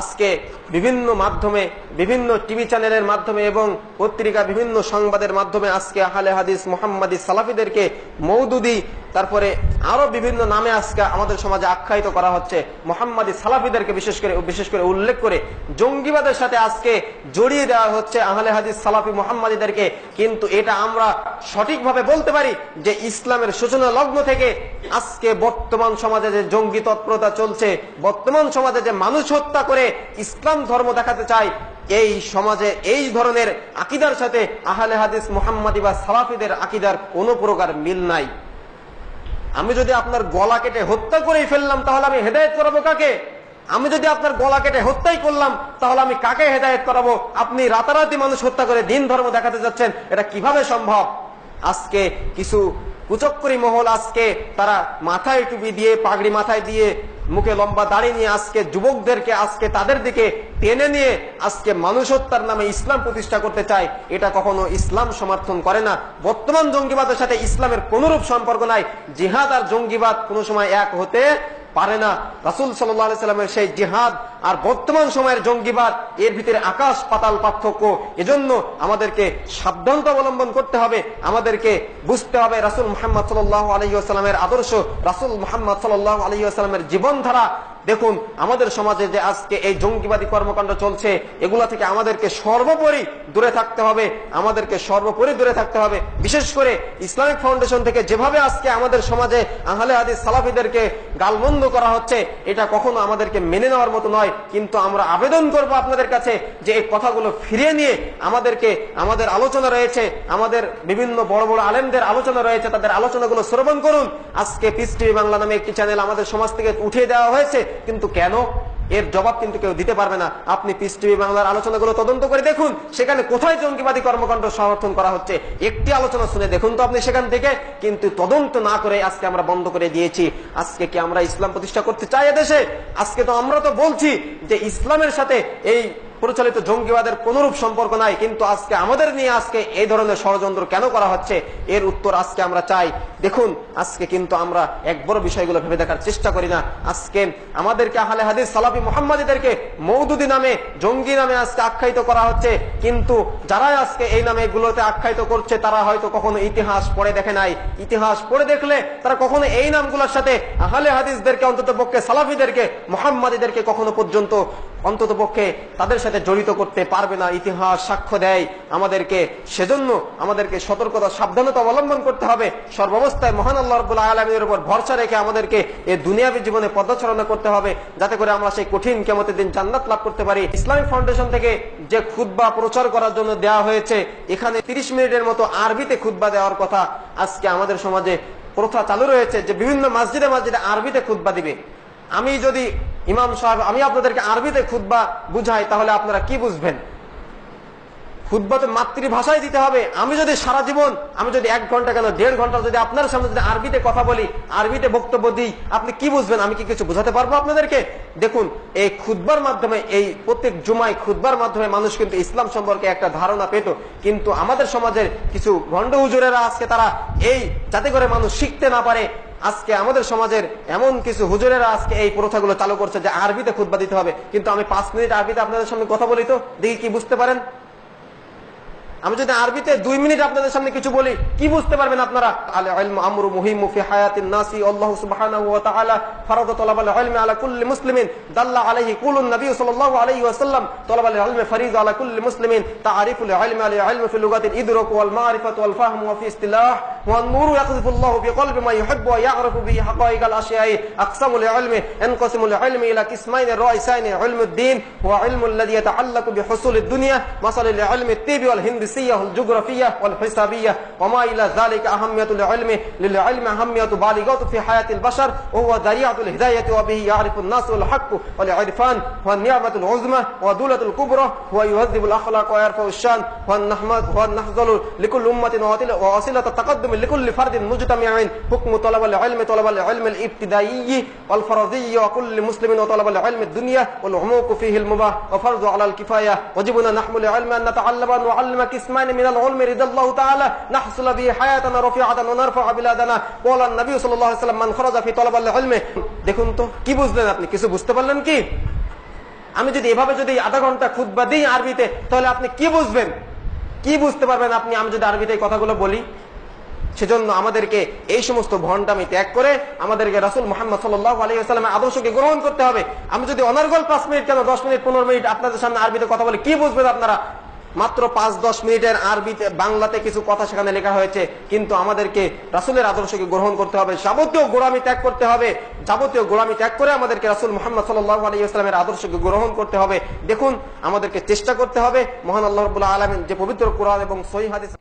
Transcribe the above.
আজকে বিভিন্ন মাধ্যমে, বিভিন্ন টিভি চ্যানেলের মাধ্যমে এবং পত্রিকা, বিভিন্ন সংবাদের মাধ্যমে আজকে আহলে হাদিস মোহাম্মদী সালাফিদেরকে মৌদুদি তারপরে আরও বিভিন্ন নামে আজকে আমাদের সমাজে আখ্যায়িত করা হচ্ছে। মোহাম্মদী সালাফিদেরকে বিশেষ করে বিশেষ করে উল্লেখ করে জঙ্গিবাদের সাথে আজকে জড়িয়ে দেওয়া হচ্ছে আহলে হাদিস সালাফি মোহাম্মদীদেরকে। কিন্তু এটা আমরা সঠিকভাবে বলতে পারি যে ইসলামের সূচনা লগ্ন থেকে আজকে বর্তমান সমাজে যে জঙ্গি তৎপরতা চলছে, বর্তমান সমাজে যে মানুষ হত্যা করে ইসলাম ধর্ম দেখাতে চায় এই সমাজে এই ধরনের আকিদার সাথে আহলে হাদিস মোহাম্মদী বা সালাফিদের আকিদার কোনো প্রকার মিল নাই। আমি যদি আপনার গলা কেটে হত্যা করেই ফেললাম, তাহলে আমি হেদায়ত করাবো কাকে? আমি যদি আপনার গলা কেটে হত্যাই করলাম, তাহলে আমি কাকে হেদায়ত করাবো? আপনি রাতারাতি মানুষ হত্যা করে দিন ধর্ম দেখাতে যাচ্ছেন, এটা কীভাবে সম্ভব? আজকে কিছু কুচক্করি মহল আজকে তারা মাথায় টুপি দিয়ে, পাগড়ি মাথায় দিয়ে মুখে লম্বা দাঁড়িয়ে নিয়ে আজকে যুবকদেরকে আজকে তাদের দিকে টেনে নিয়ে আজকে মানুষ নামে ইসলাম প্রতিষ্ঠা করতে চায়, এটা কখনো ইসলাম সমর্থন করে না। বর্তমান জঙ্গিবাদের সাথে ইসলামের কোনরূপ সম্পর্ক নাই। জিহাদ আর জঙ্গিবাদ কোনো সময় এক হতে পারে না। রাসুল সাল্লাহ সাল্লামের সেই জিহাদ আর বর্তমান সময়ের জঙ্গিবাদ, এর ভিতরে আকাশ পাতাল পার্থক্য, এজন্য আমাদেরকে সাবধানতা অবলম্বন করতে হবে, আমাদেরকে বুঝতে হবে রাসুল মোহাম্মদ সাল্লাহ আলহিউসালামের আদর্শ, রাসুল মোহাম্মদ সাল্লাহ আলহিউসালামের জীবনধারা। দেখুন, আমাদের সমাজে যে আজকে এই জঙ্গিবাদী কর্মকাণ্ড চলছে, এগুলা থেকে আমাদেরকে সর্বোপরি দূরে থাকতে হবে, আমাদেরকে সর্বোপরি দূরে থাকতে হবে। বিশেষ করে ইসলামিক ফাউন্ডেশন থেকে যেভাবে আজকে আমাদের সমাজে আহলে হাদিস সালাফিদেরকে গালমন্দ করা হচ্ছে, এটা কখনো আমাদেরকে মেনে নেওয়ার মতো নয়। কিন্তু আমরা আবেদন করব আপনাদের কাছে যে এই কথাগুলো ফিরিয়ে নিয়ে আমাদেরকে, আমাদের আলোচনা রয়েছে, আমাদের বিভিন্ন বড় বড় আলেমদের আলোচনা রয়েছে, তাদের আলোচনাগুলো শ্রবণ করুন। আজকে পিস টিভি বাংলা নামে একটি চ্যানেল আমাদের সমাজ থেকে উঠিয়ে দেওয়া হয়েছে, কিন্তু কেন? এর জবাব কিন্তু কেউ দিতে পারবে না। আপনি পিস টিভি বাংলার আলোচনাগুলো তদন্ত করে দেখুন, সেখানে কোথায় জঙ্গিবাদী কর্মকাণ্ড সমর্থন করা হচ্ছে, একটি আলোচনা শুনে দেখুন তো আপনি সেখান থেকে। কিন্তু তদন্ত না করে আজকে আমরা বন্ধ করে দিয়েছি। আজকে কি আমরা ইসলাম প্রতিষ্ঠা করতে চাই এদেশে? আজকে তো আমরা তো বলছি যে ইসলামের সাথে এই পরিচালিত জঙ্গিবাদের কোনরূপ সম্পর্ক নাই, কিন্তু আজকে আমাদের নিয়ে আজকে এই ধরনের ষড়যন্ত্র কেন করা হচ্ছে, এর উত্তর আজকে আমরা চাই। দেখুন, আজকে কিন্তু আমরা এক বড় বিষয়গুলো ভেবে দেখার চেষ্টা করি না। আজকে আমাদেরকে আহলে হাদিস সালাফি মোহাম্মদীদেরকে মৌদুদি নামে, জঙ্গি নামে আজকে আখ্যায়িত করা হচ্ছে, কিন্তু যারা আজকে এই নামে গুলোতে আখ্যায়িত করছে, তারা হয়তো কখনো ইতিহাস পড়ে দেখে নাই। ইতিহাস পড়ে দেখলে তারা কখনো এই নামগুলোর সাথে আহলে হাদিসদেরকে অন্তত পক্ষে সালাফিদেরকে, মোহাম্মদীদেরকে কখনো পর্যন্ত অন্তত পক্ষে তাদের সাথে জড়িত করতে পারবে না, ইতিহাস সাক্ষ্য দেয়। আমাদেরকে সেজন্য আমাদেরকে সতর্কতা, সাবধানতা অবলম্বন করতে হবে। সর্বাবস্থায় মহান আল্লাহ রবুল্লাহ আলমীর উপর ভরসা রেখে আমাদেরকে এ দুনিয়াবী জীবনে পদচারণা করতে হবে, যাতে করে আমরা সেই কঠিন কেমতের দিন জান্নাত লাভ করতে পারি। ইসলামিক ফাউন্ডেশন থেকে যে খুদ্া প্রচার করার জন্য দেওয়া হয়েছে, এখানে তিরিশ মিনিটের মতো আরবিতে খুদ্া দেওয়ার কথা আজকে আমাদের সমাজে প্রথা চালু রয়েছে যে বিভিন্ন মসজিদে মসজিদে আরবিতে খুদ্া দিবে। আমি যদি ইমাম সাহেব, আমি আপনাদেরকে আরবিতে খুদ্া বুঝাই, তাহলে আপনারা কি বুঝবেন? খুদ্বাতে মাতৃভাষায় দিতে হবে। আমি যদি সারা জীবন, আমি যদি এক ঘণ্টা কেন দেড় ঘণ্টা যদি আপনার সামনে যদি আরবিতে কথা বলি, আরবিতে বক্তব্য দিই, আপনি কি বুঝবেন? আমি কি কিছু বুঝাতে পারব আপনাদেরকে? দেখুন, এই খুদ্বার মাধ্যমে, এই প্রত্যেক জুমায় খুদ্বার মাধ্যমে মানুষ কিন্তু ইসলাম সম্পর্কে একটা ধারণা পেত। কিন্তু আমাদের সমাজের কিছু গন্ড হুজুরেরা আজকে তারা এই, যাতে করে মানুষ শিখতে না পারে আজকে আমাদের সমাজের এমন কিছু হুজুরেরা আজকে এই প্রথাগুলো চালু করছে যে আরবিতে খুদ্া দিতে হবে। কিন্তু আমি পাঁচ মিনিট আরবিতে আপনাদের সামনে কথা বলি তো, দেখি কি বুঝতে পারেন? আমি যদি আরবিতে দুই মিনিট আপনাদের সামনে কিছু বলি, কি বুঝতে পারবেন আপনারা? والنور يقذف الله بقلب ما يحب ويعرف به حقائق الأشياء. أقسم العلم أنقسم العلم إلى قسمين الرئيسين علم الدين وعلم الذي يتعلق بحصول الدنيا مثل العلم الطب والهندسية والجغرافية والحسابية وما إلى ذلك أهمية العلم. للعلم أهمية بالغة في حياة البشر وهو ذريعة الهداية وبه يعرف الناس الحق والعرفان والنعمة العظمى ودولة الكبرى ويهذب الأخلاق ويرفع الشان والنحمد والنحزن لكل أمة ووسيلة التقدم দেখুন তো, কি বুঝলেন আপনি? কিছু বুঝতে পারলেন কি? আমি যদি এভাবে যদি আধা ঘণ্টা খুদ্া দিই আরবিতে, তাহলে আপনি কি বুঝবেন? কি বুঝতে পারবেন আপনি? আমি যদি আরবিতে কথাগুলো বলি সেজন্য আমাদেরকে এই সমস্ত ভণ্ডামি ত্যাগ করে আমাদেরকে রাসুল মোহাম্মদ সাল্লাহ আলী আদর্শকে গ্রহণ করতে হবে। আমি যদি অনার্গল পাঁচ মিনিট কেন দশ মিনিট, পনেরো মিনিট আপনাদের সামনে আরবিতে কথা বলে, কি বুঝবেন আপনারা? মাত্র পাঁচ, দশ মিনিটের আরবিতে, বাংলাতে কিছু কথা সেখানে লেখা হয়েছে, কিন্তু আমাদেরকে রাসুলের আদর্শকে গ্রহণ করতে হবে, যাবতীয় গোড়ামি ত্যাগ করতে হবে, যাবতীয় গোড়ামি ত্যাগ করে আমাদেরকে রাসুল মোহাম্মদ সাল্লাহ আলী ইসলামের আদর্শকে গ্রহণ করতে হবে। দেখুন, আমাদেরকে চেষ্টা করতে হবে। মহান আল্লাহ রবুল্লাহ আলমিন যে পবিত্র কোরআন এবং সহি হাদিস